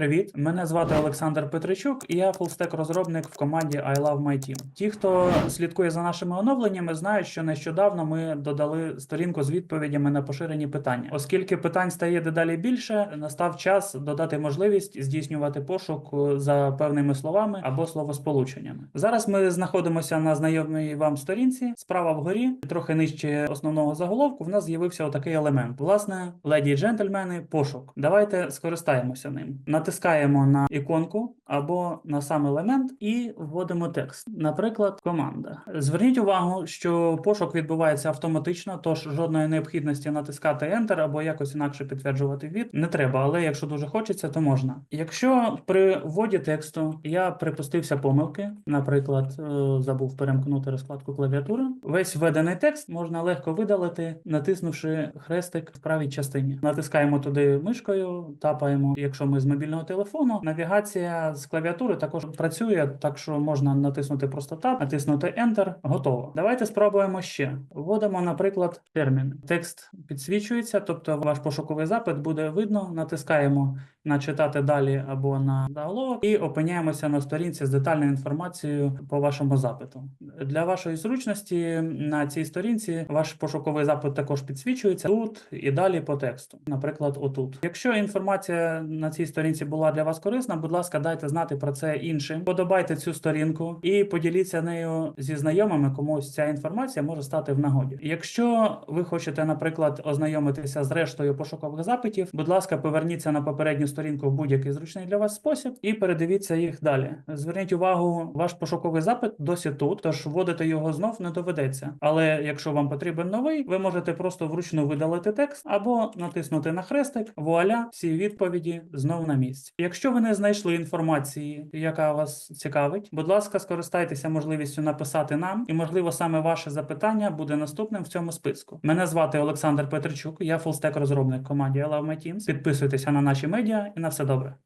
Привіт, мене звати Олександр Петричук, і я фулстек розробник в команді I Love My Team. Ті, хто слідкує за нашими оновленнями, знають, що нещодавно ми додали сторінку з відповідями на поширені питання. Оскільки питань стає дедалі більше, настав час додати можливість здійснювати пошук за певними словами або словосполученнями. Зараз ми знаходимося на знайомій вам сторінці. Справа вгорі, трохи нижче основного заголовку, в нас з'явився отакий елемент. Власне, леді і джентльмени, пошук. Давайте скористаємося ним. Натискаємо на іконку або на сам елемент і вводимо текст. Наприклад, команда. Зверніть увагу, що пошук відбувається автоматично, тож жодної необхідності натискати Enter або якось інакше підтверджувати від не треба, але якщо дуже хочеться, то можна. Якщо при вводі тексту я припустився помилки, наприклад, е, забув перемкнути розкладку клавіатури, весь введений текст можна легко видалити, натиснувши хрестик в правій частині. Натискаємо туди мишкою, тапаємо, якщо ми з мобільного телефону. Навігація з клавіатури також працює, так що можна натиснути просто тап, натиснути Enter, готово. Давайте спробуємо ще. Вводимо, наприклад, термін. Текст підсвічується, тобто ваш пошуковий запит буде видно. Натискаємо на читати далі або на заголовок і опиняємося на сторінці з детальною інформацією по вашому запиту. Для вашої зручності на цій сторінці ваш пошуковий запит також підсвічується тут і далі по тексту, наприклад, отут. Якщо інформація на цій сторінці була для вас корисна, будь ласка, дайте знати про це іншим. Подобайте цю сторінку і поділіться нею зі знайомими, комусь ця інформація може стати в нагоді. Якщо ви хочете, наприклад, ознайомитися з рештою пошукових запитів, будь ласка, поверніться на попередню сторінку в будь-який зручний для вас спосіб і передивіться їх далі. Зверніть увагу, ваш пошуковий запит досі тут, тож вводити його знов не доведеться. Але якщо вам потрібен новий, ви можете просто вручну видалити текст або натиснути на хрестик. Вуаля, всі відповіді знову на місці. Якщо ви не знайшли інформації, яка вас цікавить, будь ласка, скористайтеся можливістю написати нам, і можливо саме ваше запитання буде наступним в цьому списку. Мене звати Олександр Петричук, я фулстек розробник в команді My Teams. Підписуйтеся на наші медіа і на все добре.